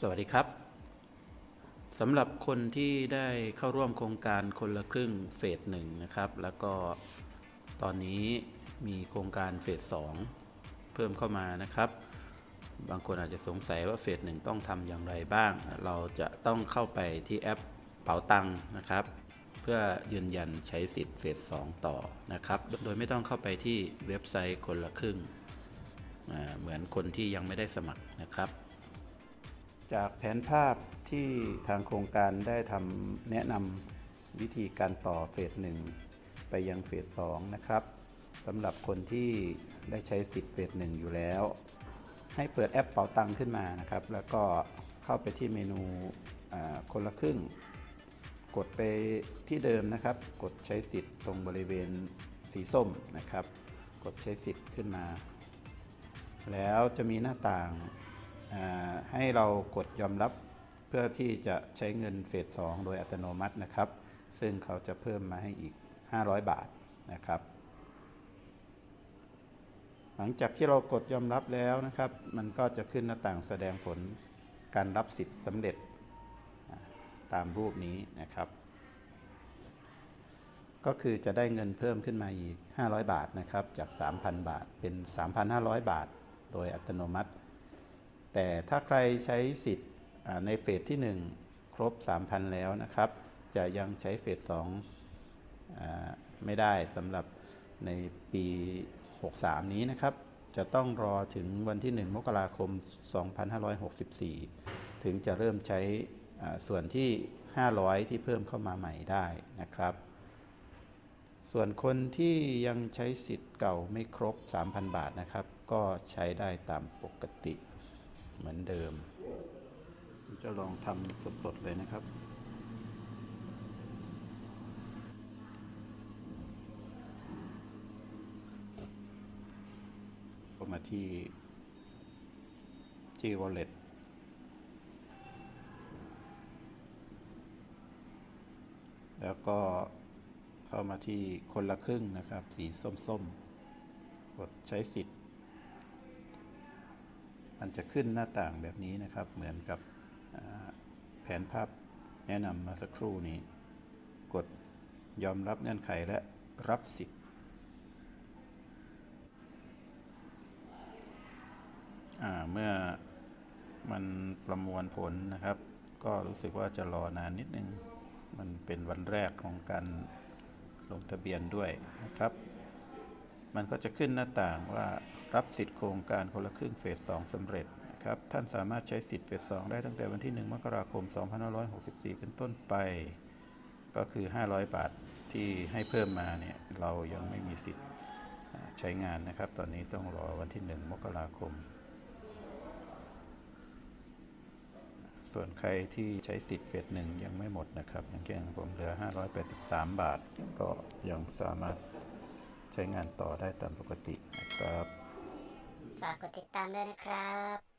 สวัสดีครับสำหรับคนที่ได้เข้าร่วมโครงการคนละครึ่งเฟสหนึ่งนะครับ แล้วก็ตอนนี้มีโครงการเฟสสองเพิ่มเข้ามานะครับ บางคนอาจจะสงสัยว่าเฟสหนึ่งต้องทำอย่างไรบ้าง เราจะต้องเข้าไปที่แอปเป๋าตังนะครับ เพื่อยืนยันใช้สิทธิ์เฟสสองต่อนะครับ โดยไม่ต้องเข้าไปที่เว็บไซต์คนละครึ่ง เหมือนคนที่ยังไม่ได้สมัครนะครับ จากแผนภาพที่ทางโครงการได้ทำแนะนำวิธีการต่อเฟสหนึ่งไปยังเฟสสองนะครับสำหรับคนที่ได้ใช้สิทธิ์เฟสหนึ่งอยู่แล้ว ให้เปิดแอปเป๋าตังขึ้นมานะครับ แล้วก็เข้าไปที่เมนูคนละครึ่ง กดไปที่เดิมนะครับ กดใช้สิทธิ์ตรงบริเวณสีส้มนะครับ กดใช้สิทธิ์ขึ้นมา แล้วจะมีหน้าต่าง ให้เรากดยอมรับเพื่อที่จะใช้เงินเฟส2โดยอัตโนมัตินะครับ ซึ่งเขาจะเพิ่มมาให้อีก 500 บาทนะครับ หลังจากที่เรากดยอมรับแล้วนะครับ มันก็จะขึ้นหน้าต่างแสดงผลการรับสิทธิ์สำเร็จตามรูปนี้นะครับ ก็คือจะได้เงินเพิ่มขึ้นมาอีก 500 บาทนะครับ จาก 3,000 บาทเป็น 3,500 บาท โดยอัตโนมัติ แต่ถ้าใครใช้สิทธิ์ในเฟสที่ 1 ครบ 3,000 แล้วนะครับ จะยังใช้เฟส2อ่าไม่ได้สำหรับในปี 63 นี้นะครับ จะต้องรอถึงวันที่ 1 มกราคม 2564 ถึงจะเริ่มใช้ส่วนที่ 500 ที่เพิ่มเข้ามาใหม่ได้นะครับ ส่วนคนที่ยังใช้สิทธิ์เก่าไม่ครบ 3,000 บาทนะครับ ก็ใช้ได้ตามปกติ เหมือนเดิม จะลองทำสดๆเลยนะครับก็มาที่ G Wallet แล้วก็เข้ามาที่คนละครึ่งนะครับ สีส้มๆ กดใช้สิทธิ์ มันจะขึ้นหน้าต่างแบบนี้นะครับ เหมือนกับแผนภาพแนะนำมาสักครู่นี้ กดยอมรับเงื่อนไขและรับสิทธิ์เมื่อมันประมวลผลนะครับ ก็รู้สึกว่าจะรอนานนิดนึง มันเป็นวันแรกของการลงทะเบียนด้วยนะครับ มันก็จะขึ้นหน้าต่างว่ารับสิทธิ์โครงการคนละครึ่งเฟส2สำเร็จนะครับท่านสามารถใช้สิทธิ์เฟส2ได้ตั้งแต่วันที่ 1 มกราคม 2564 เป็นต้นไป ก็คือ 500 บาทที่ให้เพิ่มมาเนี่ยเรายังไม่มีสิทธิ์ใช้งานนะครับ ตอนนี้ต้องรอวันที่ 1 มกราคม ส่วนใครที่ใช้สิทธิ์เฟสหนึ่งยังไม่หมดนะครับ อย่างเช่นผมเหลือ 583 บาทก็ยังสามารถ ใช้งานต่อได้ตามปกตินะครับ ฝากกดติดตามด้วยนะครับ